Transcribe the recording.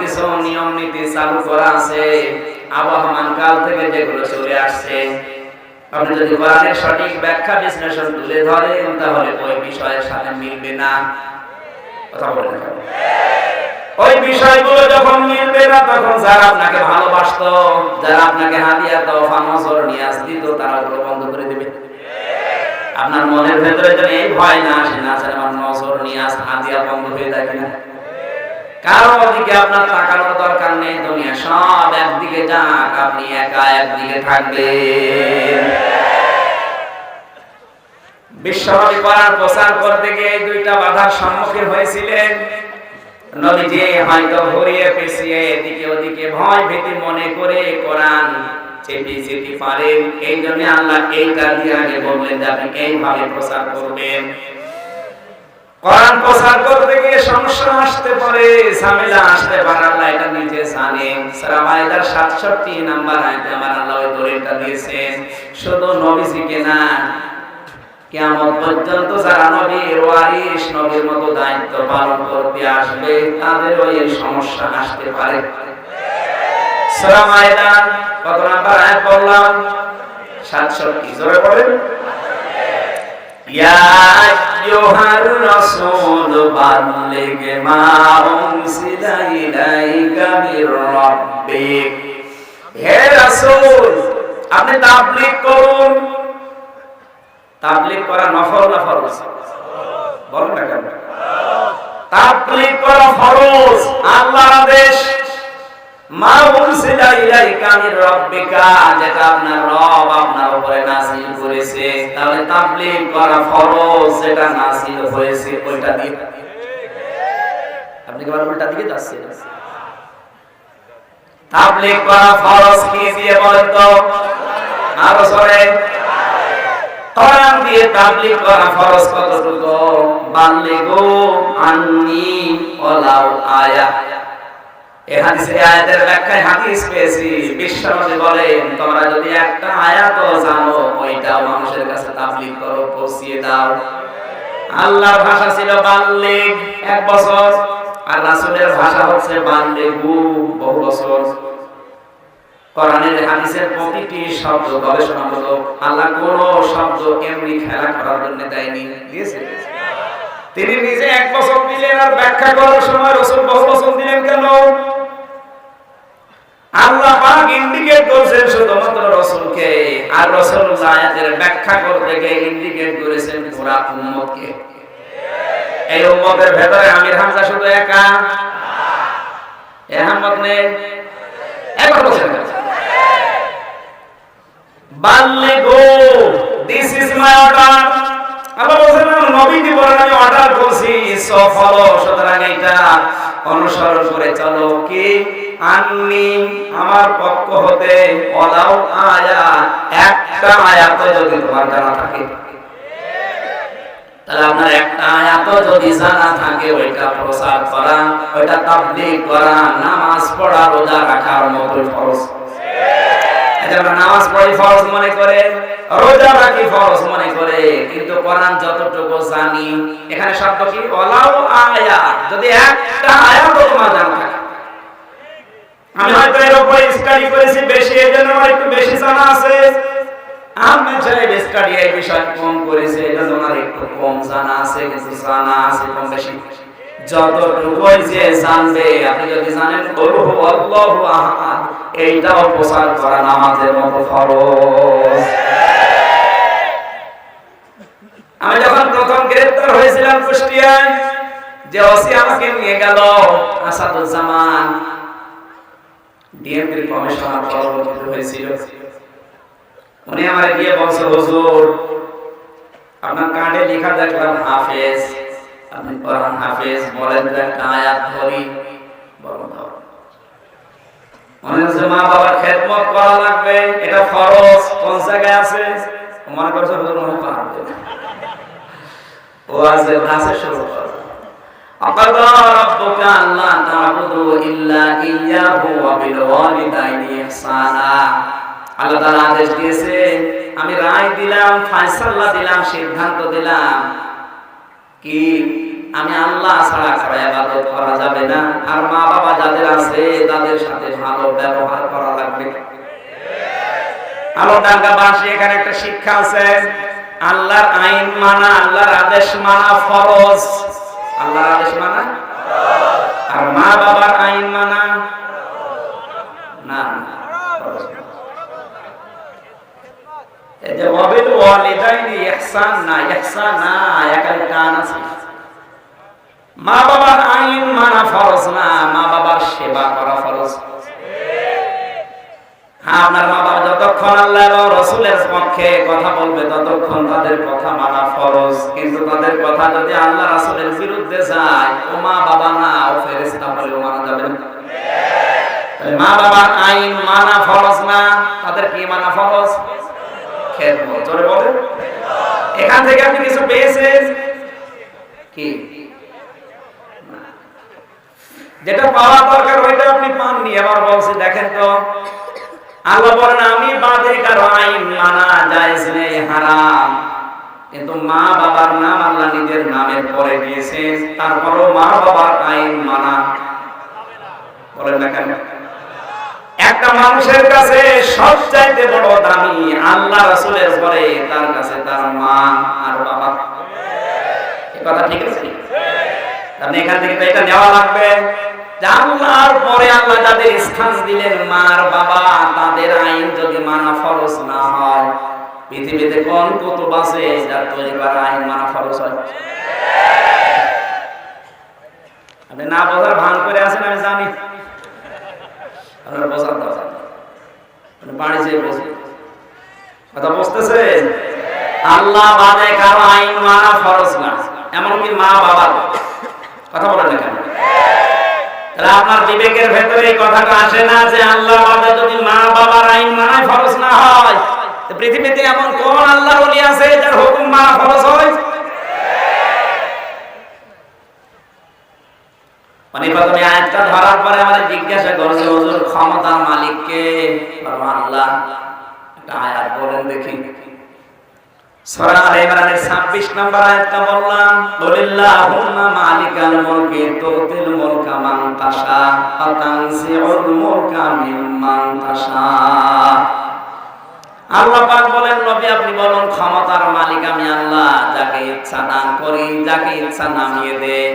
কিছু নিয়ম নীতি চালু করা আছে। আবহমান কাল থেকে যেগুলো চলে আসছে। আপনি যদি কোরআনের সঠিক ব্যাখ্যা বিশ্লেষণ তুলে ধরেন, তাহলে ওই বিষয়ের সাথে মিলবে না। কথা বলে না ওই বিষয়গুলো যখন মিলবে না, তখন যারা আপনাকে ভালোবাসতো, যারা আপনাকে হাদিয়া তোফা নজর নিয়াজ দিত তারা ওগুলো বন্ধ করে দিবে। আপনার মনের ভেতরে যদি এই ভয় না আসে না আসে আমার নজর নিয়াজ হাদিয়া বন্ধ হয়ে যায় কিনা? কারও দিকে আপনার তাকানোর দরকার নেই, দুনিয়া সব একদিকে যাক, আপনি একা একদিকে করার প্রচার করতে গিয়ে দুইটা বাধার সম্মুখীন হয়েছিলেন। হয়তো এদিকে ওদিকে ভয় ভীতি মনে করে কোরআন চেপে যেতে পারেন। এই জন্য আল্লাহ এইটা দিয়ে আগে বললেন যে আপনি এইভাবে প্রচার করবেন। কোরআন প্রচার করতে গিয়ে সমস্যা আসতে পারে, ঝামেলা আসতে পারে। আল্লাহ এটা নিজে জানেন। সূরা মাইদার 67 নাম্বার আয়াতে আমার আল্লাহ ওই দলিলটা দিয়েছেন। শুধু নবীজিকে না, কিয়ামত পর্যন্ত যারা নবীর ওয়ারিস নবীর মতো দায়িত্ব পালন করতে আসবে, তাদেরও এই সমস্যা আসতে পারে। সূরা মাইদা কত নাম্বার আয়াত বললাম 67 জোরে বলেন। ইয়া বাল্লিগ মা উনসিলা ইলাইকা মির রাব্বিক হে রাসূল, আপনি তাবলীগ করুন। তাবলীগ করা নফল না ফরজ? বলুন না কেন? তাবলীগ করা ফরজ। আল্লাহর আদেশ, মা উনসিলা ইলাইকা মির রাব্বিকা যেটা আপনার রব আপনার উপরে নাযিল করেছে। তাহলে তাবলীগ করা ফরজ, যেটা নাযিল হয়েছে, ওইটা দিয়ে আপনি কি উল্টা দিকে যাচ্ছেন? তাবলীগ করা ফরজ কি দিয়ে বলেন তো? আরও সরে। কোরআন দিয়ে তাবলীগ করা ফরজ কতটুকু? বাল্লিগু আন্নি ওয়ালাউ আয়া। এই হাদিসে আয়াতের ব্যাখ্যায় হাদিস পেয়েছি। বিশ্বনবী বলেন, তোমরা যদি একটা আয়াত জানো, ওইটাও মানুষের কাছে তাবলীগ করো, পৌঁছিয়ে দাও। আল্লাহর ভাষা ছিল বাল্লিগ এক বছর। আর রাসূলের ভাষা হচ্ছে বাল্লিগু বহু বছর। কোরআনের হাদিসের প্রতিটি শব্দ আল্লাহ কোন শব্দ এমনি খেলা করার জন্য দেয়নি। দিয়েছে। তিনি নিজে এক বছর দিলেন আর ব্যাখ্যা করার সময় রসুল বহু বছর দিলেন কেন? আল্লাহ পাক ইন্ডিকেট করেছেন শুধুমাত্র রসুলকে। আর আয়াতের ব্যাখ্যা করতে গিয়ে ইন্ডিকেট করেছেন পুরা উম্মতকে। এই উম্মতের ভেতরে আমির হামজা শুধু একা? এহাম্মদ নেই একবার বলছেন বাল্লিগো দিস ইজ মাই অর্ডার আল্লাহ বলেন নবীজি বলেন, আমি অর্ডার করছি সো সুতরাং এটা অনুসরণ করে চলো কি? আন্নি, আমার পক্ষ হতে ওলাও আয়া একটা আয়াত যদি তোমার জানা থাকে। তাহলে আপনার একটা আয়াত যদি জানা থাকে, ওইটা প্রচার করা, ওইটা তাবলীগ করা, নামাজ পড়া, রোজা রাখার মতো ফরজ। নামাজ পড়ি ফরজ মনে করে, রোজা রাখি ফরজ মনে করে, কিন্তু কোরআন যতটুকু জানি, এখানে শব্দ কি? ওলাও আয়া যদি একটা আয়াত তোমার জানা থাকে। আমি হয়তো এর উপরে স্টাডি করেছি, বেশি এই জন্য আমার একটু বেশি জানা আছে। এই বিষয় কম করেছে, এই জন্য একটু কম জানা আছে, কিন্তু জানা আছে কম বেশি। যতটুকুই যে জানবে, আপনি যদি জানেন আল্লাহু আহাদ এইটাও প্রচার করা নামাজের মতো ফরজ। আমি যখন প্রথম গ্রেফতার হয়েছিলাম কুষ্টিয়ায়, যে ওসি আমাকে নিয়ে গেল, আসাদুজ্জামান। ডিএমপির কমিশনার পরবর্তীতে হয়েছিল। উনি আমার গিয়ে বলছে হুজুর আপনার কার্ডে লেখা দেখলাম হাফেজ আপনি কোরআন হাফেজ বলেন তো একটা আয়াত ধরি বলুন তো মনে হচ্ছে মা বাবার খেদমত করা লাগবে এটা ফরজ কোন জায়গায় আছে মনে করছে হুজুর মনে পারবে ও আছে ক্লাসে শুরু করো أقضى ربك ألا تعبدوا إلا إياه وبالوالدين إحسانا আল্লাহ তাআলা আদেশ দিয়েছে, আমি রায় দিলাম ফয়সালা দিলাম, সিদ্ধান্ত দিলাম কি আমি আল্লাহ ছাড়া কারও ইবাদত করা যাবে না। আর মা বাবা যাদের আছে, তাদের সাথে ভালো ব্যবহার করা লাগবে। আলোদাঙ্গা বাসী এখানে একটা শিক্ষা আছে, আল্লাহর আইন মানা, আল্লাহর আদেশ মানা ফরজ। আল্লাহর আদেশ মানা? আর মা বাবার আইন মানা? না মা বাবার আইন মানা ফরজ না, মা বাবার সেবা করা ফরজ। আপনার মা বাবা যতক্ষণ আল্লাহ রসুলের পক্ষে কথা বলবে, ততক্ষণ তাদের কথা মানা ফরজ। কিন্তু তাদের কথা যদি আল্লাহ রাসুলের বিরুদ্ধে যায়, ও মা বাবা না, ও ফেরেস্তা বলেও মানা যাবে মা বাবার আইন মানা ফরজ না, তাদের কি মানা ফরজ? এখান থেকে আপনি কিছু পেয়েছেন? কি? যেটা পাওয়া দরকার ওইটা আপনি পাননি। এবার বলছি, দেখেন তো। আল্লাহ বলেন, আমি বাদে কারও আইন মানা জায়েজ হারাম। কিন্তু মা বাবার নাম আল্লাহ নিজের নামের পরে দিয়েছেন। তারপরও মা বাবার আইন মানা। বলেন না কেন? একটা মানুষের কাছে সবচাইতে বড় দামি আল্লাহ রাসূলের পরে তার কাছে তার মা আর বাবা। এই কথা ঠিক আছে? আপনি এখান থেকে এটা নেওয়া লাগবে। আল্লাহর পরে আল্লাহ যাদের স্থান দিলেন মার বাবা, তাদের আইন যদি মানা ফরজ না হয়, পৃথিবীতে কোন কুতুব আছে যার তৈরি করা আইন মানা ফরজ হয়? আপনি না বোঝার ভান করে আছেন, আমি জানি আপনার বোঝার দরকার নেই। আপনি বাড়ি যেয়ে বসে কথা বুঝতেছেন? আল্লাহ বাদে কারও আইন মানা ফরজ না, এমনকি মা কথা বলেন আপনার বিবেকের ভেতরে এই কথাটা আসে না যে আল্লাহ বাদে যদি মা বাবার আইন মানায় ফরজ না হয় পৃথিবীতে এমন কোন আল্লাহর ওলি আছে যার হুকুম মানা ফরজ হয়? মানে ধরার পরে আমাদের জিজ্ঞাসা করছে ক্ষমতার মালিককে? আল্লাহ। আয়াত বলেন দেখি। সূরা আলে ইমরানের 26 নম্বর আয়াতটা বললাম, বলিল্লাহুম্মা মালিকাল মুলকি তুতিল মুলকা তাশা ওয়া তানজিউল মুলকা মিম্মান তাশা। আল্লাহ বলেন আপনি বলুন, ক্ষমতার মালিক আমি আল্লাহ, যাকে ইচ্ছা দান করি, যাকে ইচ্ছা নামিয়ে দেয়